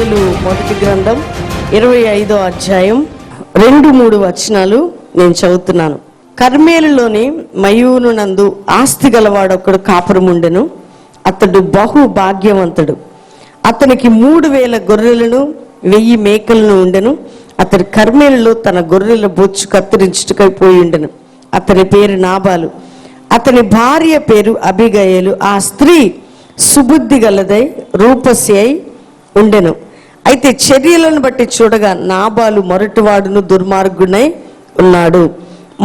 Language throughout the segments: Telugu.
సమూయేలు మొదటి గ్రంథం ఇరవై ఐదో అధ్యాయం రెండు మూడు వచనాలు నేను చదువుతున్నాను. కర్మేలులోని మయూను నందు ఆస్తి గలవాడొకడు కాపురముండెను. అతడు బహు భాగ్యవంతుడు అతనికి మూడు వేల గొర్రెలను వెయ్యి మేకలను ఉండెను. అతడు కర్మేలులో తన గొర్రెల బొచ్చు కత్తిరించుటకై పోయి ఉండెను. అతని పేరు నాబాలు. అతని భార్య పేరు అభిగయలు ఆ స్త్రీ సుబుద్ధి గలదై రూపసి అయి ఉండెను. అయితే చర్యలను బట్టి చూడగా నాబాలు మొరటివాడును దుర్మార్గునై ఉన్నాడు.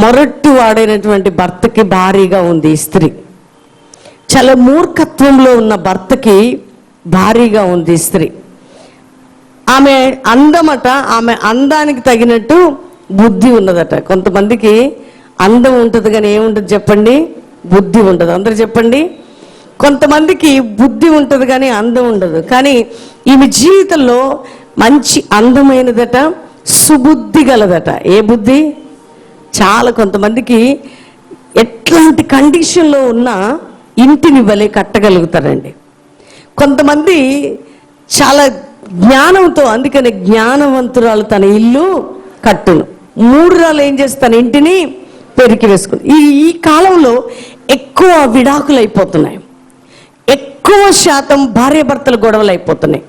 మొరటివాడైనటువంటి భర్తకి భారీగా ఉంది స్త్రీ. చాలా మూర్ఖత్వంలో ఉన్న భర్తకి భారీగా ఉంది స్త్రీ. ఆమె అందమట ఆమె అందానికి తగినట్టు బుద్ధి ఉన్నదట. కొంతమందికి అందం ఉంటుంది కానీ ఏముంటుంది చెప్పండి? బుద్ధి ఉండదు అందరు చెప్పండి? కొంతమందికి బుద్ధి ఉంటుంది కానీ అందం ఉండదు. కానీ ఈమె జీవితంలో మంచి అందమైనదట సుబుద్ధి గలదట. ఏ బుద్ధి? చాలా కొంతమందికి ఎట్లాంటి కండిషన్లో ఉన్నా ఇంటిని భలే కట్టగలుగుతారండి. కొంతమంది చాలా జ్ఞానంతో అందుకని జ్ఞానవంతురాలు తన ఇల్లు కట్టును. మూడు రాళ్ళు ఏం చేస్తాను తన ఇంటిని పెరికి వేసుకుని ఈ ఈ కాలంలో ఎక్కువ విడాకులు అయిపోతున్నాయి ఎక్కువ శాతం భార్యాభర్తలు గొడవలు అయిపోతున్నాయి.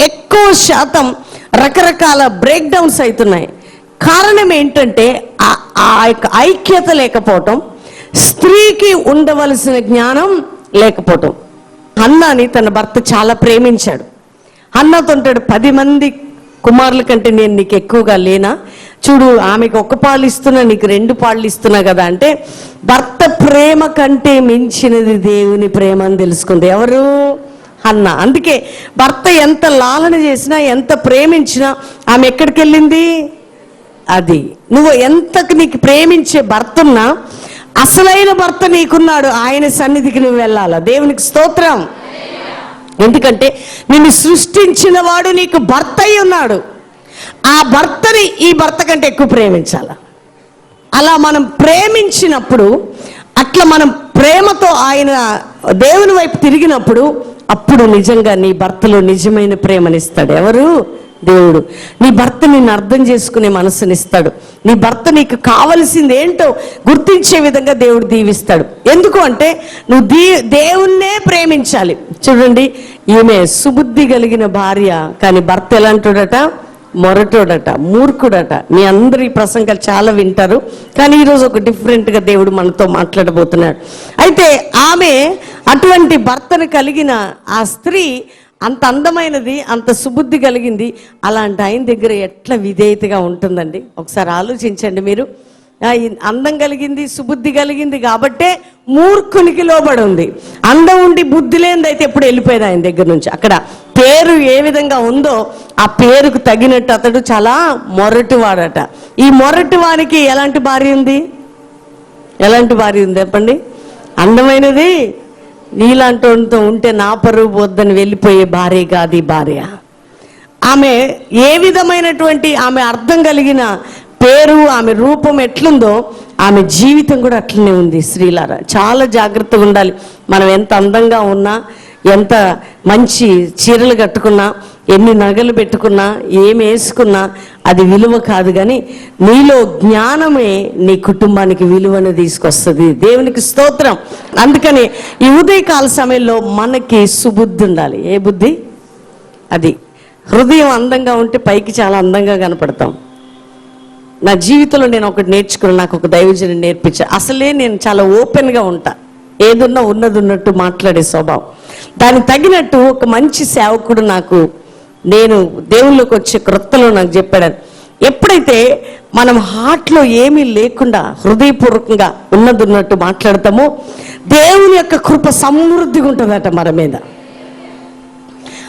ఎక్కువ శాతం రకరకాల బ్రేక్ డౌన్స్ అవుతున్నాయి. కారణం ఏంటంటే ఆ- ఆ యొక్క ఐక్యత లేకపోవటం స్త్రీకి ఉండవలసిన జ్ఞానం లేకపోవటం. అన్నాని తన భర్త చాలా ప్రేమించాడు. అన్నతో ఉంటాడు పది మంది కుమారుల కంటే నేను నీకు ఎక్కువగా లేనా? చూడు ఆమెకు ఒక పాలు ఇస్తున్నా నీకు రెండు పాళ్ళు ఇస్తున్నా కదా అంటే భర్త ప్రేమ కంటే మించినది దేవుని ప్రేమ అని తెలుసుకుంది. ఎవరు? అన్న. అందుకే భర్త ఎంత లాలన చేసినా ఎంత ప్రేమించినా ఆమె ఎక్కడికి వెళ్ళింది అది. నువ్వు ఎంతకు నీకు ప్రేమించే భర్త ఉన్నా అసలైన భర్త నీకున్నాడు. ఆయన సన్నిధికి నువ్వు వెళ్ళాలా? దేవునికి స్తోత్రం. ఎందుకంటే నిన్ను సృష్టించిన వాడు నీకు భర్త అయి ఉన్నాడు. ఆ భర్తని ఈ భర్త కంటే ఎక్కువ ప్రేమించాల? అలా మనం ప్రేమించినప్పుడు అట్లా మనం ప్రేమతో ఆయన దేవుని వైపు తిరిగినప్పుడు అప్పుడు నిజంగా నీ భర్తలో నిజమైన ప్రేమనిస్తాడు ఎవరు? దేవుడు. నీ భర్త నిన్ను అర్థం చేసుకునే మనసునిస్తాడు. నీ భర్త నీకు కావలసింది ఏంటో గుర్తించే విధంగా దేవుడు దీవిస్తాడు. ఎందుకు అంటే నువ్వు దీ దేవుణ్ణే ప్రేమించాలి. చూడండి ఈమె సుబుద్ధి కలిగిన భార్య కానీ భర్త ఎలాంటోడట? మొరటోడట మూర్ఖుడట. మీ అందరి ప్రసంగాలు చాలా వింటారు. కానీ ఈరోజు ఒక డిఫరెంట్గా దేవుడు మనతో మాట్లాడబోతున్నాడు. అయితే ఆమె అటువంటి భర్తను కలిగిన ఆ స్త్రీ అంత అందమైనది అంత సుబుద్ధి కలిగింది అలాంటి ఆయన దగ్గర ఎట్లా విధేయతగా ఉంటుందండి? ఒకసారి ఆలోచించండి మీరు. అందం కలిగింది సుబుద్ధి కలిగింది కాబట్టే మూర్ఖునికి లోబడి ఉంది. అందం ఉండి బుద్ధి లేనిది అయితే ఎప్పుడు వెళ్ళిపోయేది ఆయన దగ్గర నుంచి. అక్కడ పేరు ఏ విధంగా ఉందో ఆ పేరుకు తగినట్టు అతడు చాలా మొరటివాడట. ఈ మొరటివానికి ఎలాంటి భార్య ఉంది? ఎలాంటి భార్య ఉంది? చెప్పండి. అందమైనది నీలాంటితో ఉంటే నా పరువు పోద్దని వెళ్ళిపోయే భార్య కాదు ఈ భార్య. ఆమె ఏ విధమైనటువంటి ఆమె అర్థం కలిగిన పేరు ఆమె రూపం ఎట్లుందో ఆమె జీవితం కూడా అట్లనే ఉంది. స్త్రీలారా చాలా జాగ్రత్తగా ఉండాలి. మనం ఎంత అందంగా ఉన్నా ఎంత మంచి చీరలు కట్టుకున్నా ఎన్ని నగలు పెట్టుకున్నా ఏమి వేసుకున్నా అది విలువ కాదు కానీ నీలో జ్ఞానమే నీ కుటుంబానికి విలువను తీసుకొస్తుంది. దేవునికి స్తోత్రం. అందుకని ఈ ఉదయకాల సమయంలో మనకి సుబుద్ధి ఉండాలి. ఏ బుద్ధి? అది. హృదయం అందంగా ఉంటే పైకి చాలా అందంగా కనపడతాం. నా జీవితంలో నేను ఒకటి నేర్చుకుని నాకు ఒక దైవజనం నేర్పించా అసలే నేను చాలా ఓపెన్గా ఉంటాను ఏదున్నా ఉన్నది ఉన్నట్టు మాట్లాడే స్వభావం. దానికి తగినట్టు ఒక మంచి సేవకుడు నాకు నేను దేవుళ్ళకి వచ్చే క్రొత్తలో నాకు చెప్పాడు. ఎప్పుడైతే మనం హార్ట్లో ఏమీ లేకుండా హృదయపూర్వకంగా ఉన్నది ఉన్నట్టు మాట్లాడతామో దేవుని యొక్క కృప సమృద్ధిగా ఉంటుందట మన మీద.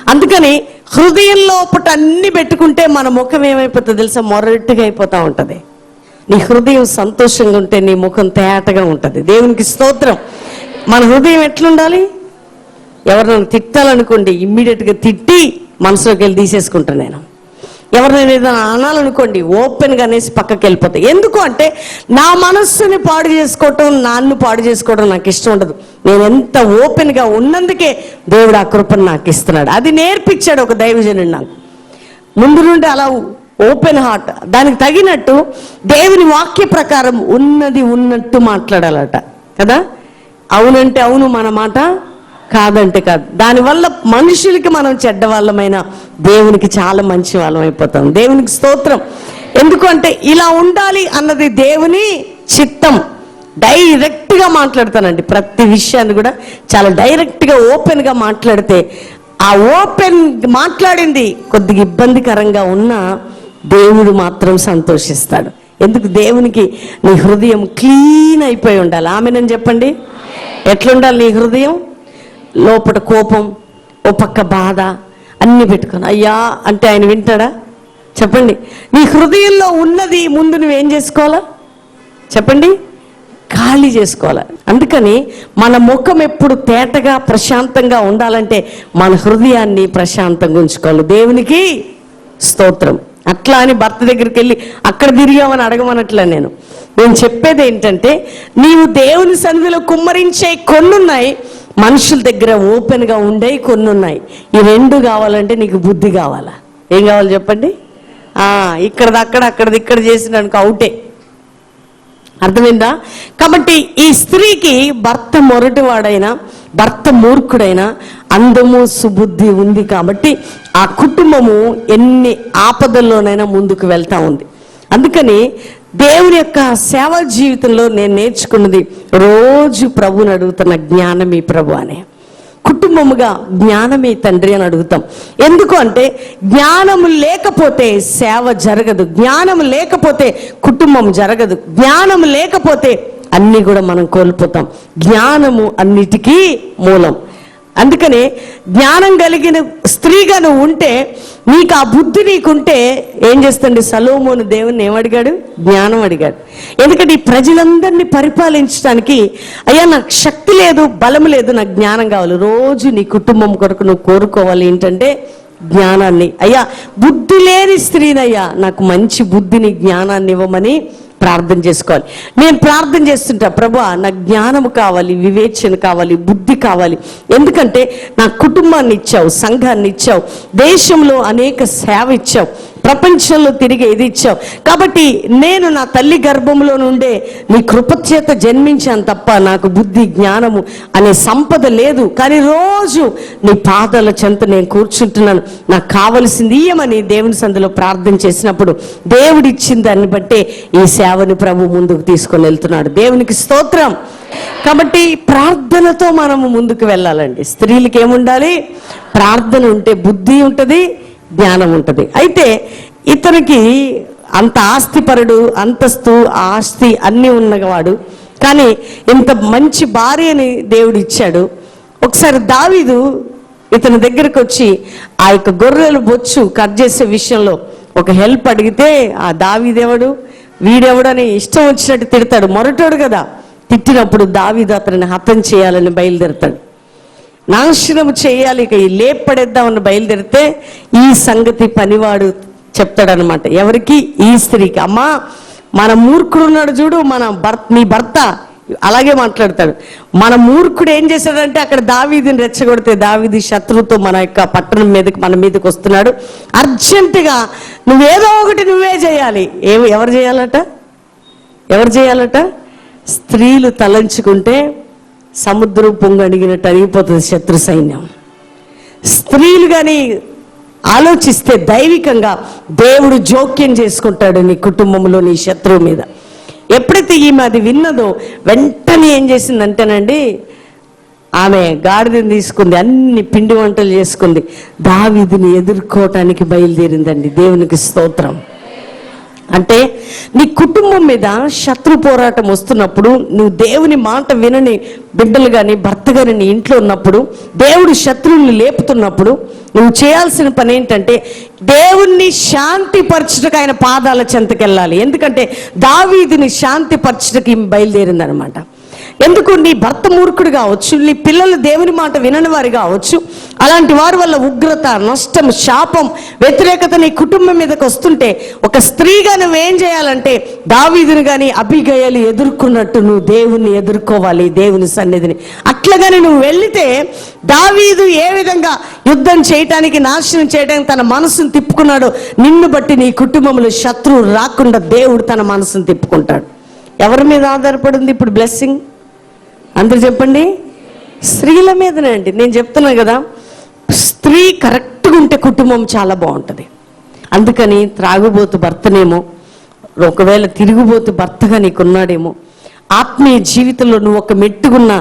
అందుకని హృదయం లోపట అన్ని పెట్టుకుంటే మన ముఖం ఏమైపోతుంది తెలుసా? మొరటిగా అయిపోతూ ఉంటుంది. నీ హృదయం సంతోషంగా ఉంటే నీ ముఖం తేటగా ఉంటుంది. దేవునికి స్తోత్రం. మన హృదయం ఎట్లుండాలి? ఎవరినైనా తిట్టాలనుకోండి ఇమ్మీడియట్గా తిట్టి మనసులోకి వెళ్ళి తీసేసుకుంటాను నేను. ఎవరినైనా ఏదైనా అనాలనుకోండి ఓపెన్గా అనేసి పక్కకి వెళ్ళిపోతాయి ఎందుకు అంటే నా మనస్సుని పాడు చేసుకోవటం నాన్ను పాడు చేసుకోవడం నాకు ఇష్టం ఉండదు. నేను ఎంత ఓపెన్గా ఉన్నందుకే దేవుడు ఆ కృపను నాకు ఇస్తున్నాడు. అది నేర్పించాడు ఒక దైవజనుడు నాకు. ముందు నుండి అలా ఓపెన్ హార్ట్. దానికి తగినట్టు దేవుని వాక్య ప్రకారం ఉన్నది ఉన్నట్టు మాట్లాడాలట. కదా? అవునంటే అవును మన మాట కాదంటే కాదు. దానివల్ల మనుషులకి మనం చెడ్డవాళ్ళమైన దేవునికి చాలా మంచి వాళ్ళం అయిపోతాం. దేవునికి స్తోత్రం. ఎందుకంటే ఇలా ఉండాలి అన్నది దేవుని చిత్తం. డైరెక్ట్గా మాట్లాడతానండి ప్రతి విషయాన్ని కూడా. చాలా డైరెక్ట్గా ఓపెన్గా మాట్లాడితే ఆ ఓపెన్ మాట్లాడింది కొద్దిగా ఇబ్బందికరంగా ఉన్నా దేవుడు మాత్రం సంతోషిస్తాడు. ఎందుకు? దేవునికి నీ హృదయం క్లీన్ అయిపోయి ఉండాలి. ఆమెనని చెప్పండి? ఎట్లుండాలి నీ హృదయం? లోపల కోపం ఓ పక్క బాధ అన్ని పెట్టుకొని అయ్యా అంటే ఆయన వింటాడా? చెప్పండి. నీ హృదయంలో ఉన్నది ముందు నువ్వేం చేసుకోవాలా? చెప్పండి. ఖాళీ చేసుకోవాలి? అందుకని మన ముఖం ఎప్పుడు తేటగా ప్రశాంతంగా ఉండాలంటే మన హృదయాన్ని ప్రశాంతంగా ఉంచుకోవాలి. దేవునికి స్తోత్రం. అట్లా అని భర్త దగ్గరికి వెళ్ళి అక్కడ తిరిగామని అడగమనట్లే నేను. నేను చెప్పేది ఏంటంటే నీవు దేవుని సన్నిధిలో కుమ్మరించే కొన్నున్నాయి మనుషుల దగ్గర ఓపెన్గా ఉండే కొన్ని ఉన్నాయి ఈ రెండు కావాలంటే నీకు బుద్ధి కావాలా? ఏం కావాలి చెప్పండి? ఇక్కడది అక్కడ అక్కడది ఇక్కడ చేసినానికి అవుటే. అర్థమైందా? కాబట్టి ఈ స్త్రీకి భర్త మొరటివాడైనా భర్త మూర్ఖుడైనా అందము సుబుద్ధి ఉంది కాబట్టి ఆ కుటుంబము ఎన్ని ఆపదల్లోనైనా ముందుకు వెళ్తా ఉంది. అందుకని దేవుని యొక్క సేవ జీవితంలో నేను నేర్చుకున్నది రోజు ప్రభుని అడుగుతున్న ఈ ప్రభు అనే. కుటుంబముగా జ్ఞానమే తండ్రి అని అడుగుతాం. ఎందుకు అంటే జ్ఞానము లేకపోతే సేవ జరగదు. జ్ఞానము లేకపోతే కుటుంబం జరగదు. జ్ఞానం లేకపోతే అన్నీ కూడా మనం కోల్పోతాం. జ్ఞానము అన్నిటికీ మూలం. అందుకనే జ్ఞానం కలిగిన స్త్రీగా నువ్వు ఉంటే నీకు ఆ బుద్ధి నీకుంటే ఏం చేస్తుంది సలోమోను దేవుని ఏమడిగాడు జ్ఞానం అడిగాడు. ఎందుకంటే ఈ ప్రజలందరినీ పరిపాలించడానికి అయ్యా నాకు శక్తి లేదు బలం లేదు నాకు జ్ఞానం కావాలి. రోజు నీ కుటుంబం కొరకు నువ్వు కోరుకోవాలి ఏంటంటే జ్ఞానాన్ని. అయ్యా బుద్ధి లేని స్త్రీనయ్యా నాకు మంచి బుద్ధిని జ్ఞానాన్ని ఇవ్వమని ప్రార్థన చేసుకోవాలి. నేను ప్రార్థన చేస్తుంటా ప్రభా నాకు జ్ఞానము కావాలి వివేచన కావాలి బుద్ధి కావాలి. ఎందుకంటే నా కుటుంబాన్ని ఇచ్చావు సంఘాన్ని ఇచ్చావు దేశంలో అనేక సేవ ఇచ్చావు. ప్రపంచంలో తిరిగి ఇది ఇచ్చావు. కాబట్టి నేను నా తల్లి గర్భంలో నుండే నీ కృపచేత జన్మించాను తప్ప నాకు బుద్ధి జ్ఞానము అనే సంపద లేదు. కానీ రోజు నీ పాదాల చెంత నేను కూర్చుంటున్నాను. నాకు కావలసింది ఇయ్యమని దేవుని సందులో ప్రార్థన చేసినప్పుడు దేవుడిచ్చిన దాన్ని బట్టే ఈ సేవని ప్రభు ముందుకు తీసుకొని వెళ్తున్నాడు. దేవునికి స్తోత్రం. కాబట్టి ప్రార్థనతో మనము ముందుకు వెళ్ళాలండి. స్త్రీలకి ఏముండాలి? ప్రార్థన ఉంటే బుద్ధి ఉంటుంది. జ్ఞానం ఉంటుంది. అయితే ఇతనికి అంత ఆస్తిపరుడు అంతస్తు ఆస్తి అన్నీ ఉన్నవాడు. కానీ ఇంత మంచి భార్యని దేవుడు ఇచ్చాడు. ఒకసారి దావీదు ఇతని దగ్గరకు వచ్చి ఆ యొక్క గొర్రెలు బొచ్చు కట్ చేసే విషయంలో ఒక హెల్ప్ అడిగితే ఆ దావీదేవడు? వీడెవడని ఇష్టం వచ్చినట్టు తిడతాడు. మొరటోడు కదా. తిట్టినప్పుడు దావీదు అతనిని హతం చేయాలని బయలుదేరతాడు. నాశనం చేయాలి ఇక లేపడేద్దామని బయలుదేరితే ఈ సంగతి పనివాడు చెప్తాడనమాట ఎవరికి? ఈ స్త్రీకి. అమ్మా మన మూర్ఖుడు ఉన్నాడు చూడు మన భర్త నీ భర్త అలాగే మాట్లాడతాడు. మన మూర్ఖుడు ఏం చేశాడంటే అక్కడ దావీదిని రెచ్చగొడితే దావీది శత్రువుతో మన యొక్క పట్టణం మీదకి మన మీదకి వస్తున్నాడు. అర్జెంటుగా నువ్వేదో ఒకటి నువ్వే చేయాలి. ఏమి ఎవరు చేయాలట? ఎవరు చేయాలట? స్త్రీలు తలంచుకుంటే సముద్రం పొంగడిగినట్టు అరిగిపోతుంది శత్రు సైన్యం. స్త్రీలు కానీ ఆలోచిస్తే దైవికంగా దేవుడు జోక్యం చేసుకుంటాడు నీ కుటుంబంలో నీ శత్రువు మీద. ఎప్పుడైతే ఈమె అది విన్నదో వెంటనే ఏం చేసిందంటేనండి ఆమె గాడిదని తీసుకుంది అన్ని పిండి వంటలు చేసుకుంది. దావీదుని ఎదుర్కోవటానికి బయలుదేరిందండి దేవునికి స్తోత్రం. అంటే నీ కుటుంబం మీద శత్రు పోరాటం వస్తున్నప్పుడు నువ్వు దేవుని మాట వినని బిడ్డలు కానీ భర్త కానీ నీ ఇంట్లో ఉన్నప్పుడు దేవుడు శత్రువుని లేపుతున్నప్పుడు నువ్వు చేయాల్సిన పని ఏంటంటే దేవుణ్ణి శాంతిపరచుటకు ఆయన పాదాల చెంతకెళ్ళాలి. ఎందుకంటే దావీదిని శాంతిపరచుటకి బయలుదేరిందనమాట. ఎందుకు? నీ భర్త మూర్ఖుడు కావచ్చు నీ పిల్లలు దేవుని మాట వినని వారు కావచ్చు అలాంటి వారి వల్ల ఉగ్రత నష్టం శాపం వ్యతిరేకత నీ కుటుంబం మీదకి వస్తుంటే ఒక స్త్రీగా నువ్వేం చేయాలంటే దావీదుని కానీ అభిగయాలు ఎదుర్కొన్నట్టు నువ్వు దేవుని ఎదుర్కోవాలి దేవుని సన్నిధిని. అట్లాగని నువ్వు వెళితే దావీదు ఏ విధంగా యుద్ధం చేయటానికి నాశనం చేయడానికి తన మనసును తిప్పుకున్నాడో నిన్ను బట్టి నీ కుటుంబంలో శత్రువు రాకుండా దేవుడు తన మనసును తిప్పుకుంటాడు. ఎవరి మీద ఆధారపడింది ఇప్పుడు బ్లెస్సింగ్ అందరు చెప్పండి? స్త్రీల మీదనే అండి. నేను చెప్తున్నా కదా స్త్రీ కరెక్ట్గా ఉంటే కుటుంబం చాలా బాగుంటుంది. అందుకని త్రాగుబోతు భర్తనేమో ఒకవేళ తిరుగుబోతు భర్తగా నీకున్నాడేమో ఆత్మీయ జీవితంలో నువ్వు ఒక మెట్టుకున్న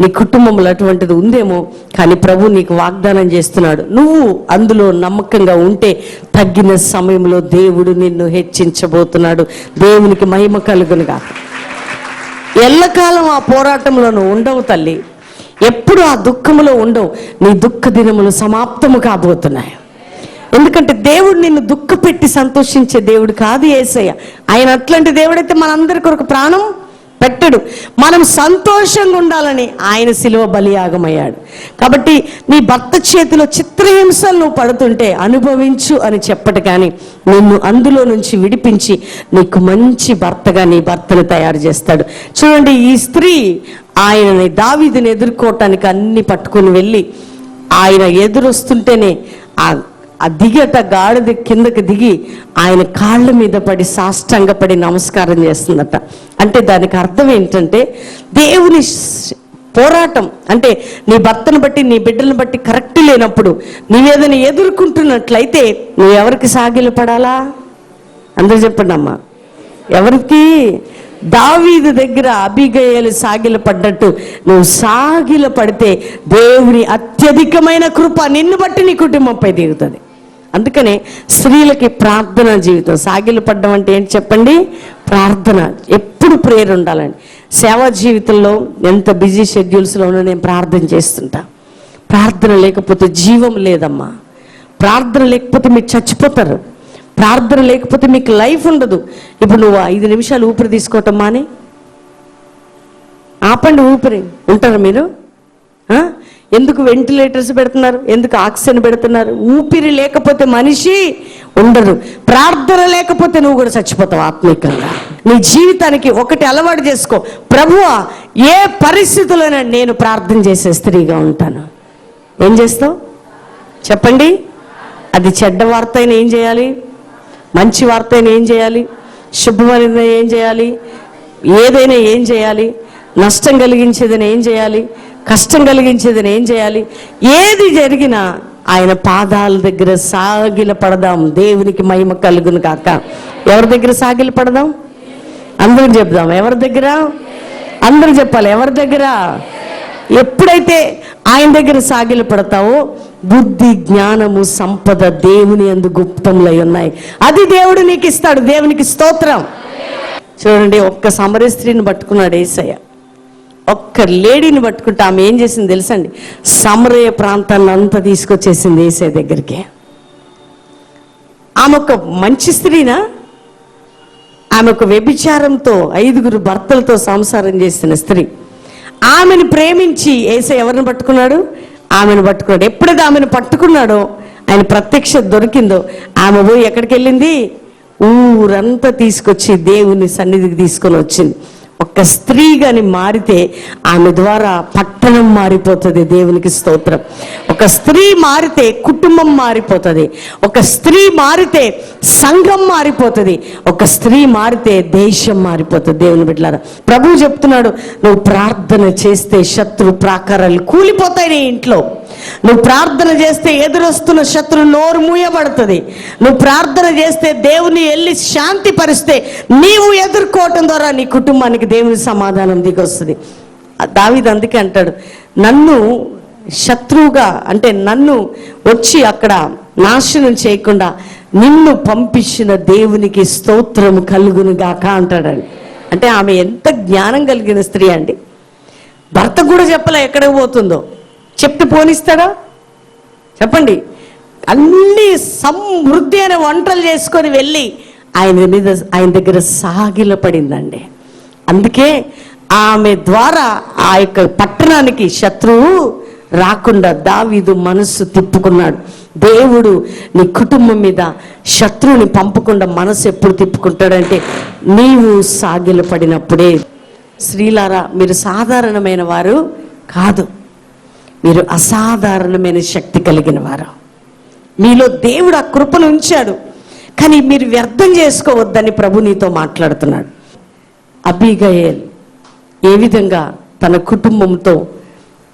నీ కుటుంబంలో అటువంటిది ఉందేమో కానీ ప్రభు నీకు వాగ్దానం చేస్తున్నాడు. నువ్వు అందులో నమ్మకంగా ఉంటే తగ్గిన సమయంలో దేవుడు నిన్ను హెచ్చించబోతున్నాడు. దేవునికి మహిమ కలుగునుగా ఎల్లకాలం ఆ పోరాటంలో నువ్వు ఉండవు తల్లి. ఎప్పుడు ఆ దుఃఖములో ఉండవు. నీ దుఃఖ దినములు సమాప్తము కాబోతున్నాయి. ఎందుకంటే దేవుడు నిన్ను దుఃఖపెట్టి సంతోషించే దేవుడు కాదు ఏసయ్య. ఆయన అట్లాంటి దేవుడైతే మనందరి కొరకు ప్రాణం పెట్టడు. మనం సంతోషంగా ఉండాలని ఆయన శిలువ బలియాగమయ్యాడు. కాబట్టి నీ భర్త చేతిలో చిత్రహింసలు నువ్వు పడుతుంటే అనుభవించు అని చెప్పట కానీ నిన్ను అందులో నుంచి విడిపించి నీకు మంచి భర్తగా నీ భర్తను తయారు చేస్తాడు. చూడండి ఈ స్త్రీ ఆయనని దావీదుని ఎదుర్కోవటానికి అన్ని పట్టుకొని వెళ్ళి ఆయన ఎదురొస్తుంటేనే ఆ ఆ దిగట గాడిద కిందకి దిగి ఆయన కాళ్ళ మీద పడి సాష్టంగపడి నమస్కారం చేస్తుందట. అంటే దానికి అర్థం ఏంటంటే దేవుని పోరాటం అంటే నీ భర్తను బట్టి నీ బిడ్డలను బట్టి కరెక్ట్ లేనప్పుడు నీవేదని ఎదుర్కొంటున్నట్లయితే నువ్వు ఎవరికి సాగిలు పడాలా అందరూ చెప్పండి అమ్మా ఎవరికి? దావీదు దగ్గర అభిగయలు సాగిల పడ్డట్టు నువ్వు సాగిల పడితే దేవుని అత్యధికమైన కృప నిన్ను బట్టి నీ కుటుంబంపై దిగుతుంది. అందుకనే స్త్రీలకి ప్రార్థన జీవితం. సాగిలు పడ్డం అంటే ఏంటి చెప్పండి? ప్రార్థన. ఎప్పుడు ప్రేయర్ ఉండాలండి. సేవా జీవితంలో ఎంత బిజీ షెడ్యూల్స్లో నేను ప్రార్థన చేస్తుంటా. ప్రార్థన లేకపోతే జీవం లేదమ్మా. ప్రార్థన లేకపోతే మీరు చచ్చిపోతారు. ప్రార్థన లేకపోతే మీకు లైఫ్ ఉండదు. ఇప్పుడు నువ్వు ఐదు నిమిషాలు ఊపిరి తీసుకోవటం మాని. ఆపండి ఊపిరి. ఉంటారు మీరు? ఎందుకు వెంటిలేటర్స్ పెడుతున్నారు? ఎందుకు ఆక్సిజన్ పెడుతున్నారు? ఊపిరి లేకపోతే మనిషి ఉండరు ప్రార్థన లేకపోతే నువ్వు కూడా చచ్చిపోతావు ఆత్మీకంగా. నీ జీవితానికి ఒకటి అలవాటు చేసుకో. ప్రభువా ఏ పరిస్థితుల్లోనే నేను ప్రార్థన చేసే స్త్రీగా ఉంటాను. ఏం చేస్తావు? చెప్పండి. అది చెడ్డ వార్త అయినా ఏం చేయాలి? మంచి వార్త ఏం చేయాలి? శుభమైన ఏం చేయాలి? ఏదైనా ఏం చేయాలి? నష్టం కలిగించేదని ఏం చేయాలి? కష్టం కలిగించేదని ఏం చేయాలి? ఏది జరిగినా ఆయన పాదాల దగ్గర సాగిల పడదాం. దేవునికి మహిమ కలుగును కాక ఎవరి దగ్గర సాగిల పడదాం? అందరం చెప్దాం. ఎవరి దగ్గర? అందరూ చెప్పాలి. ఎవరి దగ్గర? ఎప్పుడైతే ఆయన దగ్గర సాగిలు పడతావో బుద్ధి జ్ఞానము సంపద దేవుని అందు గుప్తంలో ఉన్నాయి. అది దేవుడు నీకు ఇస్తాడు దేవునికి స్తోత్రం. చూడండి ఒక్క సమర స్త్రీని పట్టుకున్నాడు ఏసయ్య. ఒక్క లేడీని పట్టుకుంటే ఆమె ఏం చేసింది తెలుసండి? సమరయ ప్రాంతాన్ని అంతా తీసుకొచ్చేసింది ఏసయ్య దగ్గరికి. ఆమె ఒక మంచి స్త్రీనా? ఆమె ఒక వ్యభిచారంతో ఐదుగురు భర్తలతో సంసారం చేసిన స్త్రీ. ఆమెను ప్రేమించి ఏసే ఎవరిని పట్టుకున్నాడు? ఆమెను పట్టుకున్నాడు. ఎప్పుడైతే ఆమెను పట్టుకున్నాడో ఆయన ప్రత్యక్ష దొరికిందో ఆమె పోయి ఎక్కడికి వెళ్ళింది ఊరంతా తీసుకొచ్చి దేవుని సన్నిధికి తీసుకొని వచ్చింది. ఒక స్త్రీ కానీ మారితే ఆమె ద్వారా పట్టణం మారిపోతుంది దేవునికి స్తోత్రం. ఒక స్త్రీ మారితే కుటుంబం మారిపోతుంది. ఒక స్త్రీ మారితే సంఘం మారిపోతుంది. ఒక స్త్రీ మారితే దేశం మారిపోతుంది. దేవుని బిడ్డలారా ప్రభువు చెప్తున్నాడు నువ్వు ప్రార్థన చేస్తే శత్రు ప్రాకారాలు కూలిపోతాయి నీ ఇంట్లో. నువ్వు ప్రార్థన చేస్తే ఎదురొస్తున్న శత్రు నోరు మూయబడుతుంది. నువ్వు ప్రార్థన చేస్తే దేవుని వెళ్ళి శాంతి పరిస్తే నీవు ఎదుర్కోవటం ద్వారా నీ కుటుంబానికి దేవుని సమాధానం దిగొస్తుంది. దావిది అందుకే అంటాడు నన్ను శత్రువుగా అంటే నన్ను వచ్చి అక్కడ నాశనం చేయకుండా నిన్ను పంపించిన దేవునికి స్తోత్రం కలుగును గాక అంటాడండి. అంటే ఆమె ఎంత జ్ఞానం కలిగిన స్త్రీ అండి. భర్త కూడా చెప్పలే ఎక్కడికి పోతుందో. చెప్తే పోనిస్తాడా? చెప్పండి. అన్ని సమృద్ధి అయిన వంటలు చేసుకొని వెళ్ళి ఆయన మీద ఆయన దగ్గర సాగిల పడిందండి అందుకే ఆమె ద్వారా ఆ యొక్క పట్టణానికి శత్రువు రాకుండా దావీదు మనస్సు తిప్పుకున్నాడు. దేవుడు నీ కుటుంబం మీద శత్రువుని పంపకుండా మనసు ఎప్పుడు తిప్పుకుంటాడంటే నీవు సాగిల పడినప్పుడే స్త్రీలారా మీరు సాధారణమైన వారు కాదు. మీరు అసాధారణమైన శక్తి కలిగిన వారు. మీలో దేవుడు ఆ కృపను ఉంచాడు. కానీ మీరు వ్యర్థం చేసుకోవద్దని ప్రభు నీతో మాట్లాడుతున్నాడు. అబీగయేల్ ఏ విధంగా తన కుటుంబంతో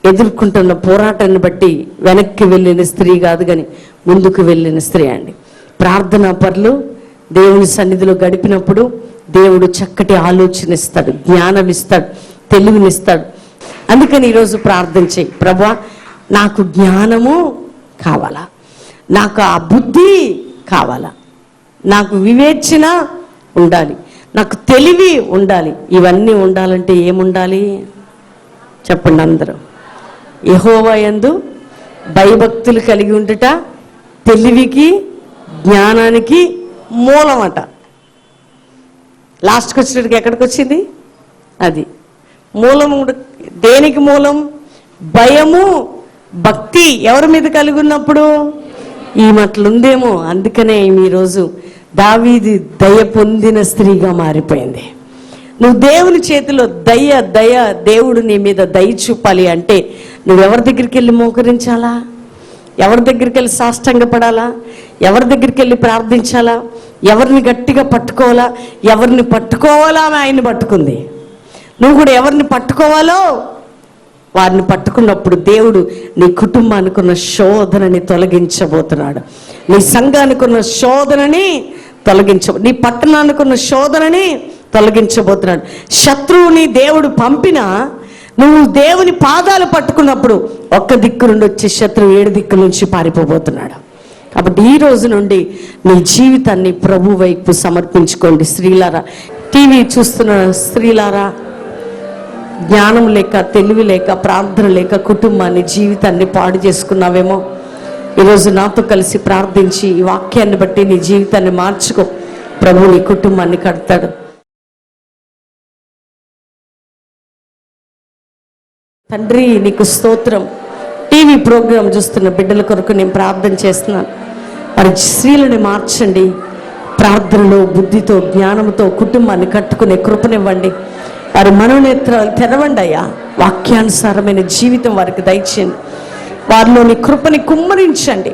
ఎదుర్కొంటున్న పోరాటాన్ని బట్టి వెనక్కి వెళ్ళిన స్త్రీ కాదు కానీ ముందుకు వెళ్ళిన స్త్రీ అండి. ప్రార్థనా పరులు దేవుని సన్నిధిలో గడిపినప్పుడు దేవుడు చక్కటి ఆలోచన ఇస్తాడు జ్ఞానం ఇస్తాడు తెలివినిస్తాడు అందుకని ఈరోజు ప్రార్థన చేయి ప్రభా నాకు జ్ఞానము కావాలా? నాకు ఆ బుద్ధి కావాలా? నాకు వివేచన ఉండాలి. నాకు తెలివి ఉండాలి. ఇవన్నీ ఉండాలంటే ఏముండాలి? చెప్పండి అందరూ. యహోవా యందు భయభక్తులు కలిగి ఉండుట తెలివికి జ్ఞానానికి మూలమట. లాస్ట్కి వచ్చేటికి ఎక్కడికి వచ్చింది అది. మూలం దేనికి మూలం? భయము భక్తి ఎవరి మీద కలిగి ఉన్నప్పుడు? ఈ మట్లుందేమో. అందుకనే ఈమె ఈరోజు దావీది దయ పొందిన స్త్రీగా మారిపోయింది. నువ్వు దేవుని చేతిలో దయ దయ దేవుడు నీ మీద దయ చూపాలి అంటే నువ్వు ఎవరి దగ్గరికి వెళ్ళి మోకరించాలా? ఎవరి దగ్గరికి వెళ్ళి సాష్టంగపడాలా? ఎవరి దగ్గరికి వెళ్ళి ప్రార్థించాలా? ఎవరిని గట్టిగా పట్టుకోవాలా? ఎవరిని పట్టుకోవాలా? అని ఆయన్ని పట్టుకుంది. నువ్వు కూడా ఎవరిని పట్టుకోవాలో? వారిని పట్టుకున్నప్పుడు దేవుడు నీ కుటుంబానికి ఉన్న శోధనని తొలగించబోతున్నాడు. నీ సంఘానికి ఉన్న శోధనని తొలగించ నీ పట్టణానికి ఉన్న శోధనని తొలగించబోతున్నాడు. శత్రువుని దేవుడు పంపినా నువ్వు దేవుని పాదాలు పట్టుకున్నప్పుడు ఒక్క దిక్కు నుండి వచ్చే శత్రువు ఏడు దిక్కు నుంచి పారిపోబోతున్నాడు. కాబట్టి ఈ రోజు నుండి నీ జీవితాన్ని ప్రభు వైపు సమర్పించుకోండి స్త్రీలారా. టీవీ చూస్తున్న స్త్రీలారా జ్ఞానం లేక తెలివి లేక ప్రార్థన లేక కుటుంబాన్ని జీవితాన్ని పాడు చేసుకున్నావేమో. ఈరోజు నాతో కలిసి ప్రార్థించి ఈ వాక్యాన్ని బట్టి నీ జీవితాన్ని మార్చుకో. ప్రభు నీ కుటుంబాన్ని కడతాడు. తండ్రి నీకు స్తోత్రం. టీవీ ప్రోగ్రాం చూస్తున్న బిడ్డల కొరకు నేను ప్రార్థన చేస్తున్నాను. వారి స్త్రీలని మార్చండి. ప్రార్థనలో బుద్ధితో జ్ఞానంతో కుటుంబాన్ని కట్టుకునే కృపనివ్వండి. వారి మనోనేత్రాలు తెరవండి అయ్యా. వాక్యానుసారమైన జీవితం వారికి దయచేయండి. వారిలోని కృపని కుమ్మరించండి.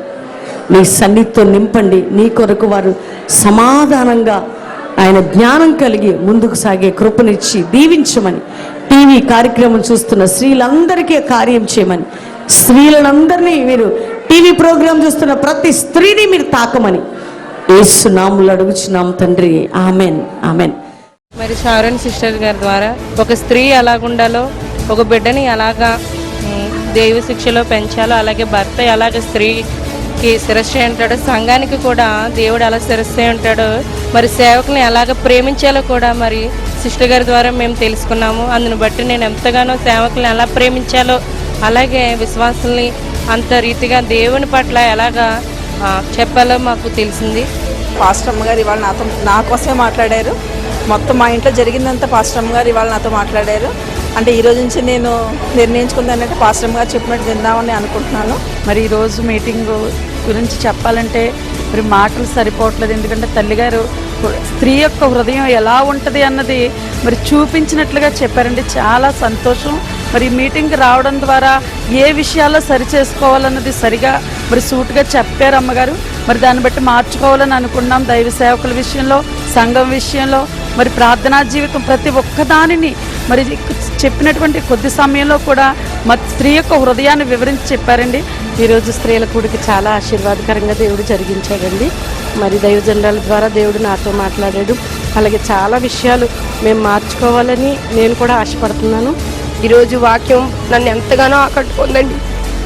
నీ సన్నిధితో నింపండి. నీ కొరకు వారు సమాధానంగా ఆయన జ్ఞానం కలిగి ముందుకు సాగే కృపనిచ్చి దీవించమని టీవీ కార్యక్రమం చూస్తున్న స్త్రీలందరికీ కార్యం చేయమని స్త్రీలందరినీ మీరు టీవీ ప్రోగ్రాం చూస్తున్న ప్రతి స్త్రీని మీరు తాకమని ఏసు నాములు అడుగుచున్నాం తండ్రి. ఆమెన్. ఆమెన్. మరి షారన్ సిస్టర్ గారి ద్వారా ఒక స్త్రీ ఎలాగుండాలో ఒక బిడ్డని ఎలాగా దేవ శిక్షలో పెంచాలో అలాగే భర్త ఎలాగ స్త్రీకి శిరస్సు ఉంటాడో సంఘానికి కూడా దేవుడు ఎలా శిరస్సు ఉంటాడో మరి సేవకుని ఎలాగ ప్రేమించాలో కూడా మరి సిస్టర్ గారి ద్వారా మేము తెలుసుకున్నాము. అందుని బట్టి నేను ఎంతగానో సేవకులను ఎలా ప్రేమించాలో అలాగే విశ్వాసుల్ని అంత రీతిగా దేవుని పట్ల ఎలాగా చెప్పాలో మాకు తెలిసింది. పాస్టర్ అమ్మ గారు ఇవాళ నాతో నా కోసమే మాట్లాడారు. మొత్తం మా ఇంట్లో జరిగిందంతా పాస్టర్ అమ్మ గారు ఇవాళ నాతో మాట్లాడారు. అంటే ఈ రోజు నుంచి నేను నిర్ణయించుకుందానంటే పాశ్రమ్ గారు చెప్పినట్టు విందామని అనుకుంటున్నాను. మరి ఈరోజు మీటింగ్ గురించి చెప్పాలంటే మరి మాటలు సరిపోవట్లేదు. ఎందుకంటే తల్లిగారు స్త్రీ యొక్క హృదయం ఎలా ఉంటుంది అన్నది మరి చూపించినట్లుగా చెప్పారండి. చాలా సంతోషం. మరి మీటింగ్కి రావడం ద్వారా ఏ విషయాల్లో సరి చేసుకోవాలన్నది సరిగా మరి సూటుగా చెప్పారు అమ్మగారు. మరి దాన్ని బట్టి మార్చుకోవాలని అనుకున్నాం. దైవ సేవకుల విషయంలో సంఘం విషయంలో మరి ప్రార్థనా జీవితం ప్రతి ఒక్కదానిని మరి చెప్పినటువంటి కొద్ది సమయంలో కూడా మా స్త్రీ యొక్క హృదయాన్ని వివరించి చెప్పారండి. ఈరోజు స్త్రీల కూడికి చాలా ఆశీర్వాదకరంగా దేవుడు జరిగించాడండి. మరి దైవజనరాల ద్వారా దేవుడు నాతో మాట్లాడాడు. అలాగే చాలా విషయాలు మేము మార్చుకోవాలని నేను కూడా ఆశపడుతున్నాను. ఈరోజు వాక్యం నన్ను ఎంతగానో ఆకట్టుకుందండి.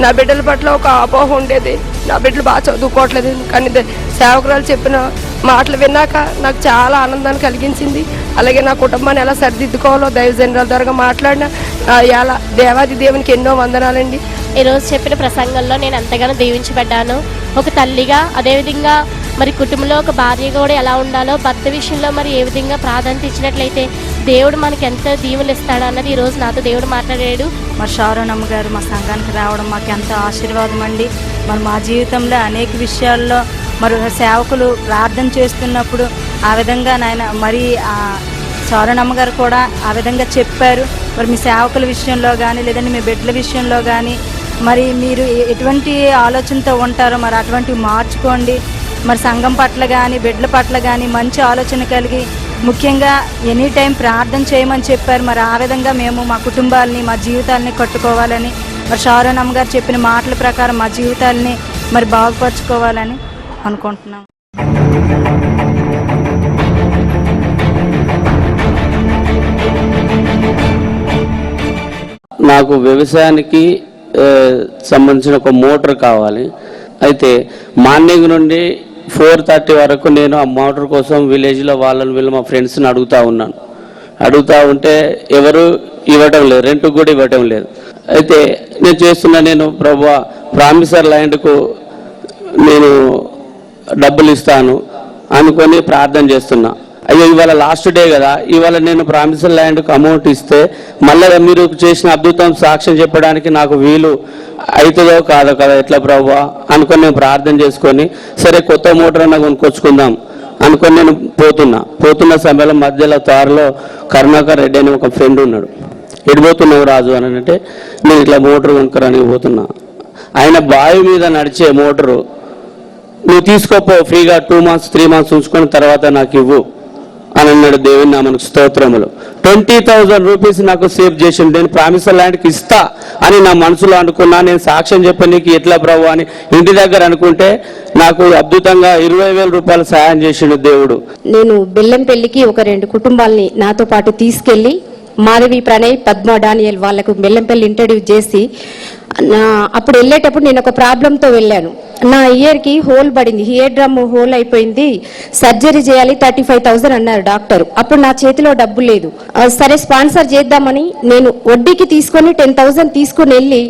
నా బిడ్డల పట్ల ఒక అపోహ ఉండేది. నా బిడ్డలు బాగా చదువుకోవట్లేదు. కానీ సేవకురాలు చెప్పిన మాటలు విన్నాక నాకు చాలా ఆనందాన్ని కలిగించింది. అలాగే నా కుటుంబాన్ని ఎలా సరిదిద్దుకోవాలో దైవ జనరాల ద్వారా మాట్లాడిన ఎలా దేవాది దేవునికి ఎన్నో వందనాలండి. ఈరోజు చెప్పిన ప్రసంగంలో నేను ఎంతగానో దీవించబడ్డాను. ఒక తల్లిగా అదేవిధంగా మరి కుటుంబంలో ఒక భార్య కూడా ఎలా ఉండాలో భర్త విషయంలో మరి ఏ విధంగా ప్రాధాన్యత ఇచ్చినట్లయితే దేవుడు మనకి ఎంత దీవులు ఇస్తాడు అన్నది ఈరోజు నాతో దేవుడు మాట్లాడాడు. మరి షారోనమ్మ గారు మా సంఘానికి రావడం మాకు ఎంతో ఆశీర్వాదం అండి. మరి మా జీవితంలో అనేక విషయాల్లో మరి సేవకులు ప్రార్థన చేస్తున్నప్పుడు ఆ విధంగా నాయన మరి ఆ గారు కూడా ఆ విధంగా చెప్పారు. మరి మీ సేవకుల విషయంలో కానీ లేదంటే మీ బిడ్డల విషయంలో కానీ మరి మీరు ఎటువంటి ఆలోచనతో ఉంటారో మరి అటువంటివి మార్చుకోండి. మరి సంఘం పట్ల కానీ బిడ్డల పట్ల కానీ మంచి ఆలోచన కలిగి ముఖ్యంగా ఎనీ టైం ప్రార్థన చేయమని చెప్పారు. మరి ఆ విధంగా మేము మా కుటుంబాలని మా జీవితాలని కట్టుకోవాలని మరి షారోన్ గారు చెప్పిన మాటల ప్రకారం మా జీవితాలని మరి బాగుపరచుకోవాలని అనుకుంటున్నాం. నాకు వ్యవసాయానికి సంబంధించిన ఒక మోటార్ కావాలి. అయితే మార్నింగ్ నుండి ఫోర్ థర్టీ వరకు నేను ఆ మోటార్ కోసం విలేజ్లో వాళ్ళని వీళ్ళు మా ఫ్రెండ్స్ని అడుగుతా ఉన్నాను. అడుగుతా ఉంటే ఎవరు ఇవ్వటం లేదు రెంట్ కూడా ఇవ్వటం లేదు. అయితే నేను చేస్తున్న నేను ప్రభు ప్రామిసర్ ల్యాండ్కు నేను డబ్బులు ఇస్తాను అనుకొని ప్రార్థన చేస్తున్నా. అయ్యో ఇవాళ లాస్ట్ డే కదా. ఇవాళ నేను ప్రామిసర్ ల్యాండ్కి అమౌంట్ ఇస్తే మళ్ళీ మీరు చేసిన అద్భుతం సాక్ష్యం చెప్పడానికి నాకు వీలు అవుతుందో కాదో కదా ఎట్లా ప్రభు? అనుకొని నేను ప్రార్థన చేసుకొని సరే కొత్త మోటార్ అన్న కొనుక్కొచ్చుకుందాం అనుకొని నేను పోతున్నా. పోతున్న సమయంలో మధ్యలో తారులో కరుణాకర్ రెడ్డి అని ఒక ఫ్రెండ్ ఉన్నాడు. ఎడిపోతున్నావు రాజు అని అంటే నేను ఇట్లా మోటార్ కొనుక్కరానికి పోతున్నా. ఆయన బావి మీద నడిచే మోటరు నువ్వు తీసుకోపో ఫ్రీగా టూ మంత్స్ త్రీ మంత్స్ ఉంచుకొని తర్వాత నాకు ఇవ్వు. అని అన్నాడు దేవుని నా మనకు స్తోత్రములు. ట్వంటీ థౌజండ్ రూపీస్ నాకు సేవ్ చేసింది నేను ప్రామిస్ ల్యాండ్కి ఇస్తా అని నా మనసులో అనుకున్నా. నేను సాక్ష్యం చెప్ప నీకు ఎట్లా ప్రభు అని ఇంటి దగ్గర అనుకుంటే నాకు అద్భుతంగా ఇరవై వేల రూపాయలు సహాయం చేసిండు దేవుడు. నేను బెల్లంపల్లికి ఒక రెండు కుటుంబాల్ని నాతో పాటు తీసుకెళ్ళి మాధవి ప్రణయ్ పద్మ డానియల్ వాళ్ళకు బెల్లంపల్లి ఇంట్రడ్యూస్ చేసి అప్పుడు వెళ్ళేటప్పుడు నేను ఒక ప్రాబ్లంతో వెళ్ళాను. నా ఇయర్కి హోల్ పడింది. హియర్ డ్రమ్ హోల్ అయిపోయింది. సర్జరీ చేయాలి థర్టీ ఫైవ్ థౌసండ్ అన్నారు డాక్టర్. అప్పుడు నా చేతిలో డబ్బు లేదు. సరే స్పాన్సర్ చేద్దామని నేను వడ్డీకి తీసుకొని టెన్ థౌసండ్ తీసుకొని వెళ్ళి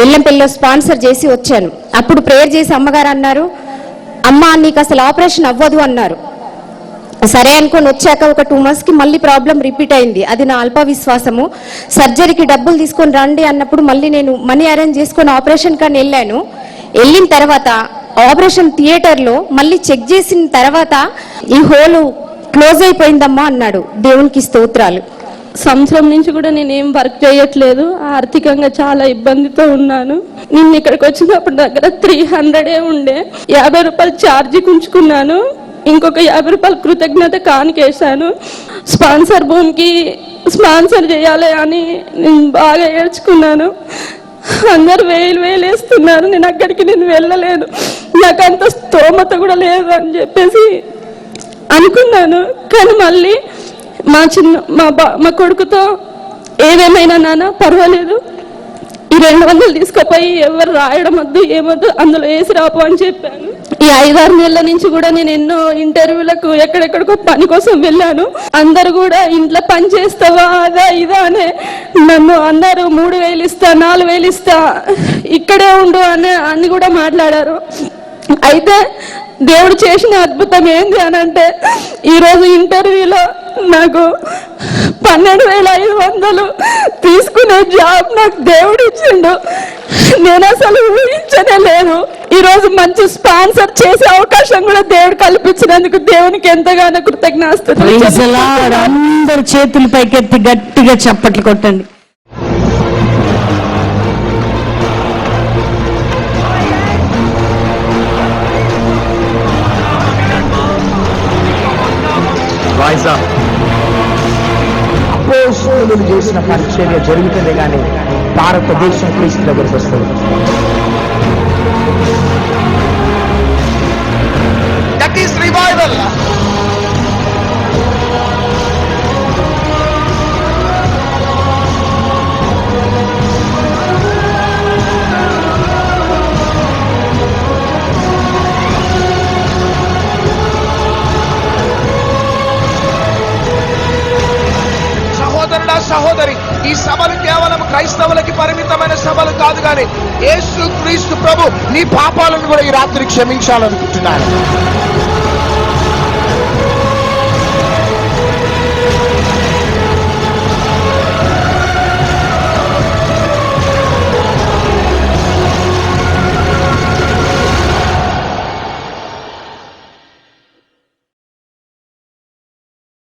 బెల్లంపల్లిలో స్పాన్సర్ చేసి వచ్చాను. అప్పుడు ప్రేయర్ చేసి అమ్మగారు అన్నారు అమ్మ నీకు అసలు ఆపరేషన్ అవ్వదు అన్నారు. సరే అనుకొని వచ్చాక ఒక టూ మంత్స్కి మళ్ళీ ప్రాబ్లం రిపీట్ అయింది. అది నా అల్ప విశ్వాసము సర్జరీకి డబ్బులు తీసుకొని రండి అన్నప్పుడు మళ్ళీ నేను మనీ అరేంజ్ చేసుకొని ఆపరేషన్ కానీ వెళ్ళాను. వెళ్ళిన తర్వాత ఆపరేషన్ థియేటర్లో మళ్ళీ చెక్ చేసిన తర్వాత ఈ హోలు క్లోజ్ అయిపోయిందమ్మా అన్నాడు దేవునికి స్తోత్రాలు. సంవత్సరం నుంచి కూడా నేను ఏం వర్క్ చేయట్లేదు ఆర్థికంగా చాలా ఇబ్బందితో ఉన్నాను. నేను ఇక్కడికి వచ్చినప్పుడు దగ్గర త్రీ హండ్రెడే ఉండే. యాభై రూపాయలు ఛార్జీ ఉంచుకున్నాను ఇంకొక యాభై రూపాయలు కృతజ్ఞత కానికేశాను. స్పాన్సర్ భూమికి స్పాన్సర్ చేయాలి అని నేను బాగా ఏడ్చుకున్నాను. అందరు వేలు వేలు వేస్తున్నారు. నేను అక్కడికి నేను వెళ్ళలేను నాకు అంత స్తోమత కూడా లేదు అని చెప్పేసి అనుకున్నాను. కానీ మళ్ళీ మా చిన్న మా బా మా కొడుకుతో ఏదేమైనా నాన్న పర్వాలేదు. ఈ రెండు వందలు తీసుకుపోయి ఎవరు రాయడం వద్దు ఏమొద్దు అందులో వేసి రాపు అని చెప్పాను. ఈ ఐదారు నెలల నుంచి కూడా నేను ఎన్నో ఇంటర్వ్యూలకు ఎక్కడెక్కడికో పని కోసం వెళ్ళాను. అందరు కూడా ఇంట్లో పని చేస్తావా అదా ఇదా అనే నన్ను అందరూ మూడు వేలు ఇస్తా నాలుగు వేలు ఇస్తా ఇక్కడే ఉండు అని అన్ని కూడా మాట్లాడారు. అయితే దేవుడు చేసిన అద్భుతం ఏంది అని అంటే ఈరోజు ఇంటర్వ్యూలో నాకు పన్నెండు వేల ఐదు వందలు తీసుకునే జాబ్ నాకు దేవుడు ఇచ్చిండు. నేను అసలు ఊహించనే లేదు. ఈరోజు మంచి స్పాన్సర్ చేసే అవకాశం కూడా దేవుడు కల్పించినందుకు దేవునికి ఎంతగానో కృతజ్ఞాస్తులు. అందరు చేతులు పైకెత్తి గట్టిగా చప్పట్లు కొట్టండి. అపోస్తులు చేసిన పరిచర్య జరుగుతుంది కానీ భారతదేశం క్రీస్తు దగ్గరికి వస్తుంది. దట్ ఈస్ రివైవల్ సహోదరి ఈ సభలు కేవలం క్రైస్తవులకి పరిమితమైన సభలు కాదు కానీ యేసు క్రీస్తు ప్రభు నీ పాపాలను కూడా ఈ రాత్రి క్షమించాలనుకుంటున్నాను.